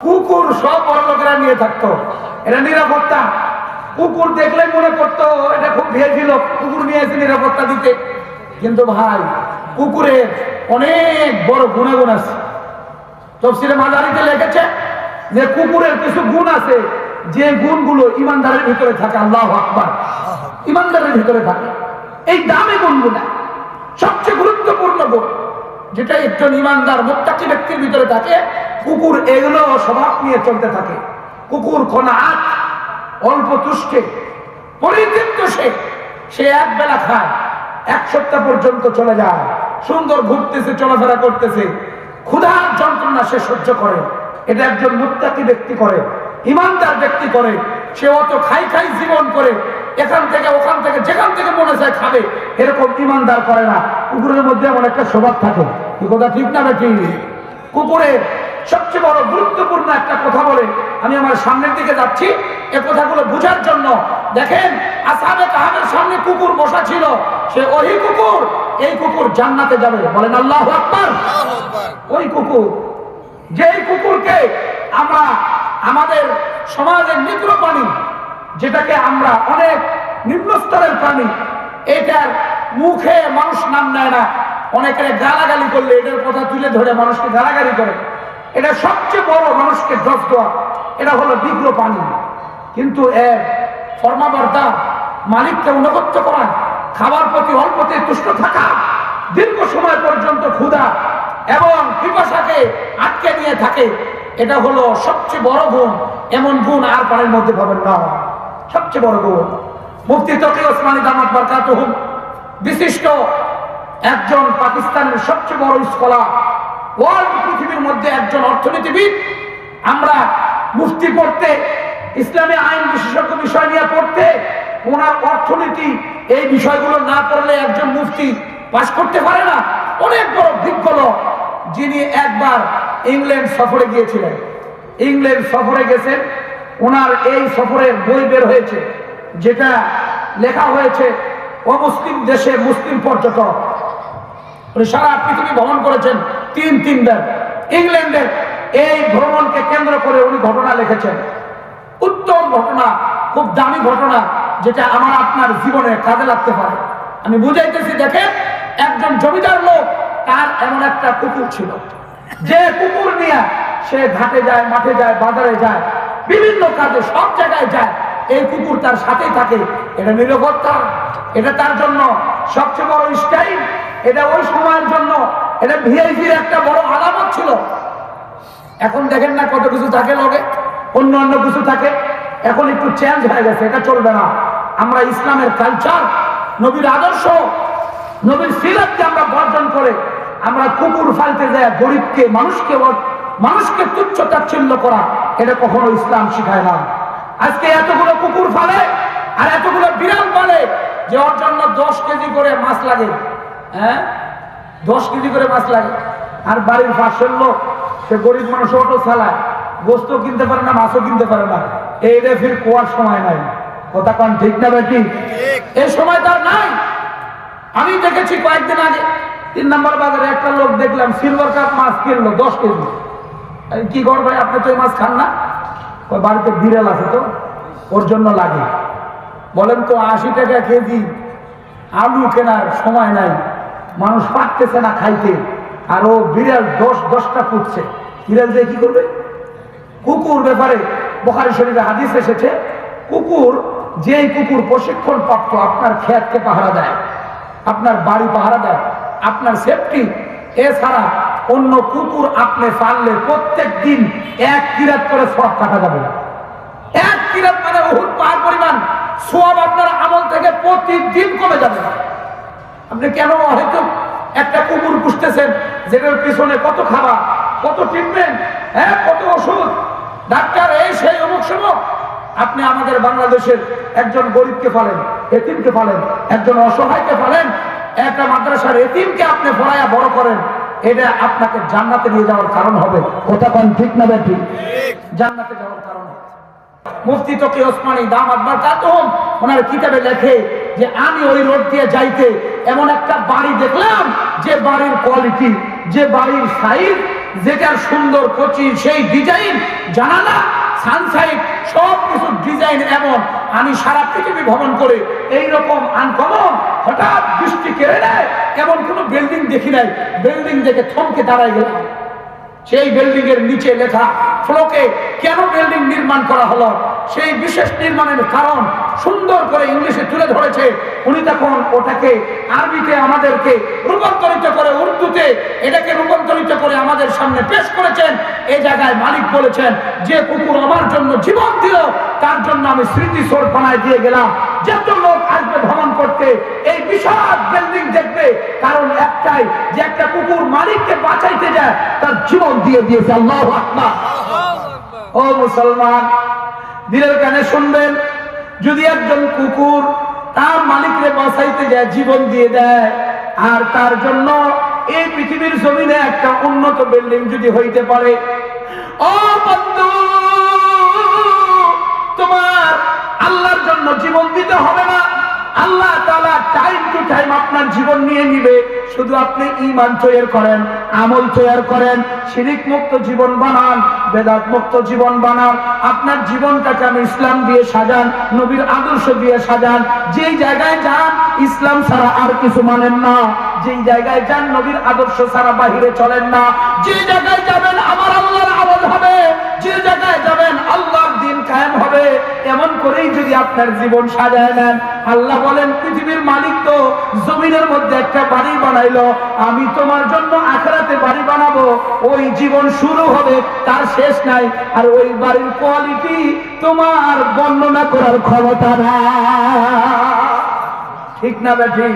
কুকুর সব বড় নিয়ে থাকতো। এটা নিরাপত্তা। কুকুর দেখলে মনে করতো, এটা খুব ভেয়েছিল কুকুর নিয়ে এসে নিরাপত্তা দিতে। কিন্তু ভাই, কুকুরের অনেক বড় গুণাগুণ আছে। তফসিরে মাদারিতে লিখেছে যে, কুকুরের কিছু গুণ আছে, যে গুণগুলো ইমানদারের ভিতরে থাকে, আল্লাহ আকবার। ইমানদারের ভিতরে থাকে। এই দামি গুণগুলা সবচেয়ে গুরুত্বপূর্ণ গুণ, যেটা একজন ইমানদার, মোত্তাকি ব্যক্তির ভিতরে থাকে কুকুর এগুলো স্বভাব নিয়ে চলতে থাকে। কুকুর খনাত অল্প তুষ্টে, পরিতৃপ্ত সে সে এক বেলা খায়, এক সপ্তাহ পর্যন্ত চলে যায়। সুন্দর ঘুরতেছে, চলাফেরা করতেছে। ক্ষুধার যন্ত্রণা সে সহ্য করে। এটা একজন মুত্তাকি ব্যক্তি করে, ইমানদার ব্যক্তি করে। সে অত খাই খাই জীবন করে, এখান থেকে ওখান থেকে, যেখান থেকে মনে চায় খাবে, এরকম ইমানদার করে না। কুকুরের মধ্যে এমন একটা স্বভাব থাকে। কথা ঠিক না বেটি? কুকুরের সবচেয়ে বড় গুরুত্বপূর্ণ একটা কথা বলে আমি আমার সামনের দিকে যাচ্ছি। এ কথাগুলো বোঝার জন্য দেখেন আসাবে কাহাবের সামনে কুকুর বসা ছিল সে ওই কুকুর এই কুকুর জান্নাতে যাবে। বলেন আল্লাহ আকবার। ওই কুকুর যেই কুকুরকে আমরা আমাদের সমাজের নিগ্র প্রাণী যেটাকে আমরা অনেক নিম্ন স্তরের প্রাণী এটার মুখে মানুষ নাম নেয় না। অনেকের গালাগালি করলে এটার কথা তুলে ধরে মানুষকে গালাগালি করে। এটা সবচেয়ে বড় মানুষকে ডস দেওয়া। এটা হলো বিগ্র পানি কিন্তু এর ফর্মাবর্তা মালিককে অনুগত্য করা, খাবার প্রতি অল্পতে তুষ্ট থাকা, দীর্ঘ সময় পর্যন্ত ক্ষুধা এবং পিপাসাকে আটকে নিয়ে থাকে, এটা হলো সবচেয়ে বড় গুণ। এমন গুণ আর পানের মধ্যে পাবেন না। সবচেয়ে বড় গুণ। মুফতি তকি ওসমানী দামাত বারকাতুহুম বিশিষ্ট একজন পাকিস্তানের সবচেয়ে বড় স্কলার ওয়ার্ল্ড পৃথিবীর মধ্যে একজন অর্থনীতিবিদ। আমরা মুফতি পড়তে, ইসলামী আইন বিশেষজ্ঞ বিষয় নিয়ে পড়তে, ওনার অর্থনীতি এই বিষয়গুলো না পড়লে একজন মুফতি পাশ করতে পারে না। অনেক বড় বিজ্ঞ লোক যিনি একবার ইংল্যান্ড সফরে গিয়েছিলেন। ইংল্যান্ড সফরে গেছেন, ওনার এই সফরের বই বের হয়েছে, যেটা লেখা হয়েছে, অমুসলিম দেশে মুসলিম পর্যটক। সারা পৃথিবী ভ্রমণ করেছেন। তিন তিনবার। ইংল্যান্ডের এই ভ্রমণকে কেন্দ্র করে উনি ঘটনা লিখেছেন। উত্তম ঘটনা, খুব দামি ঘটনা, যেটা আমার আপনার জীবনে কাজে লাগতে পারে। আমি বুঝাইতেছি, দেখেন, একজন জমিদার লোক, তার এমন একটা কুকুর ছিল। যে কুকুর নিয়ে সে ঘাটে যায়, মাঠে যায়, বাজারে যায়, বিভিন্ন কাজে সব জায়গায় যায়, এই কুকুর তার সাথেই থাকে। এটা নিরাপত্তা, এটা তার জন্য সবচেয়ে বড় স্টাইল, এটা ওই সময়ের জন্য এটা ভিআইপির একটা বড় আলামত ছিল। এখন দেখেন না কত কিছু থাকে লগে অন্য অন্য কিছু থাকে। এখন একটু চেঞ্জ হয়ে গেছে, এটা চলবে না। আমরা ইসলামের কালচার নবীর আদর্শ, নবীর সিরাতকে আমরা বর্জন করে আমরা কুকুর ফালতে যায়, গরিবকে, মানুষকে মানুষকে তুচ্ছ তাচ্ছিল্য করা, এটা কখনো ইসলাম শিখায় না। আজকে এতগুলো কুকুর ফালে আর এতগুলো বিড়াল পালে যে ওর জন্য দশ কেজি করে মাছ লাগে। হ্যাঁ? দশ কেজি করে মাছ লাগে। আর বাড়ির পাশের লোক সে গরিব মানুষ অটো চালায় গোস্ত কিনতে পারে না মাছও কিনতে পারে না। এই রে ফির কোয়ার সময় নাই। কথা কন ঠিক না বেটি এই সময় তার নাই। আমি দেখেছি কয়েকদিন আগে তিন নম্বর বাজারে একটা লোক দেখলাম সিলভার কাপ মাছ কিনলো দশ কেজি। কি কর ভাই আপনি তো এই মাছ খান না? ওই বাড়িতে বিড়াল আছে তো ওর জন্য লাগে। বলেন তো আশি টাকা কেজি আলু কেনার সময় নাই। মানুষ পারতেছে না খাইতে। আর ও বিড়াল দশ, দশটা পুঁতছে। বিড়াল দিয়ে কি করবে? কুকুর ব্যাপারে বোখারি শরীরে হাদিস এসেছে, কুকুর যেই কুকুর প্রশিক্ষণ প্রাপ্ত, আপনার খেতকে পাহারা দেয়, আপনার বাড়ি পাহারা দেয়, আপনার সেফটি এছাড়া অন্য কুকুর আপনি পারলে প্রত্যেক দিন এক কিরাত করে সব কাটা যাবে। এক কিরাত মানে বহুত পাহাড় পরিমাণ। সব আপনার আমল থেকে প্রতিদিন কমে যাবে। আপনি কেন হয়তো একটা কুকুর পুষতেছেন যেটার পিছনে কত খাবার কত ট্রিটমেন্ট হ্যাঁ কত ওষুধ? ডাক্তার এই সেই অমুক সময় আপনি আমাদের বাংলাদেশের একজন গরিবকে পালেন এতিমকে পালেন একজন অসহায়কে পালেন একটা মাদ্রাসার এতিমকে আপনি পড়ায়া বড় করেন এটা আপনাকে জান্নাতে নিয়ে যাওয়ার কারণ হবে। ওটা কোন ঠিক না বেটি জান্নাতে যাওয়ার মুফতি তকি ওসমানী দাম আকবর কাতম ওনার কিতাবে লেখে যে আমি ওই রোড দিয়ে যাইতে এমন একটা বাড়ি দেখলাম, যে বাড়ির কোয়ালিটি যে বাড়ির সাইজ যেটার সুন্দর কচি সেই ডিজাইন জানালা সানসাইড সব কিছু ডিজাইন এমন। আমি সারা পৃথিবী ভ্রমণ করে এই রকম আনকমন হঠাৎ দৃষ্টি কেড়ে নেয়, এমন কোনো বিল্ডিং দেখি নাই। বিল্ডিং দেখে থমকে দাঁড়াই গেলাম। সেই বিল্ডিং এর নিচে লেখা ফ্লোকে কেন বিল্ডিং নির্মাণ করা হলো? সেই বিশেষ নির্মাণের কারণ সুন্দর করে ইংলিশে তুলে ধরেছে। উনি তখন ওটাকে আরবিতে আমাদেরকে রূপান্তরিত করে উর্দুতে, এটাকে রূপান্তরিত করে আমাদের সামনে পেশ করেছেন। এ জায়গায় মালিক বলেছেন, যে কুকুর আমার জন্য জীবন দিল, তার জন্য আমি স্মৃতিসোর বানায় দিয়ে গেলাম। যত লোক আসবে ভ্রমণ করতে বিশাল বিল্ডিং দেখবে। কারণ একটাই, যে একটা কুকুর মালিককে বাঁচাইতে যায়, তার জীবন দিয়ে দিয়েছে আল্লাহ আকবার। ও মুসলমান, দিলের কানে শুনবেন, যদি একজন কুকুর তার মালিককে বাঁচাইতে যায়, জীবন দিয়ে দেয়, আর তার জন্য এই পৃথিবীর জমিনে একটা উন্নত বিল্ডিং যদি হইতে পারে, ও বন্ধু! টাইম টু টাইম আপনার জীবন নিয়ে নিবে। শুধু আপনি ঈমান তৈরি করেন, আমল তৈরি করেন শিরিক মুক্ত জীবন বানান বেদাত মুক্ত জীবন বানান, আপনার জীবনটাকে আমি ইসলাম দিয়ে সাজান, নবীর আদর্শ দিয়ে সাজান। যেই জায়গায় যান, ইসলাম ছাড়া আর কিছু মানেন না। যেই জায়গায় যান, নবীর আদর্শ ছাড়া বাহিরে চলেন না। যে জায়গায় যাবেন এমন করেই যদি আপনার জীবন সাজায় নেন। আল্লাহ বলেন, পৃথিবীর মালিক তো জমিনের মধ্যে একটা বাড়ি বানাইলো, আমি তোমার জন্য আখরাতে বাড়ি বানাবো। ওই জীবন শুরু হবে, তার শেষ নাই, আর ওই বাড়ির কোয়ালিটি তোমার বর্ণনা করার ক্ষমতা না ঠিক না, বেঠিক?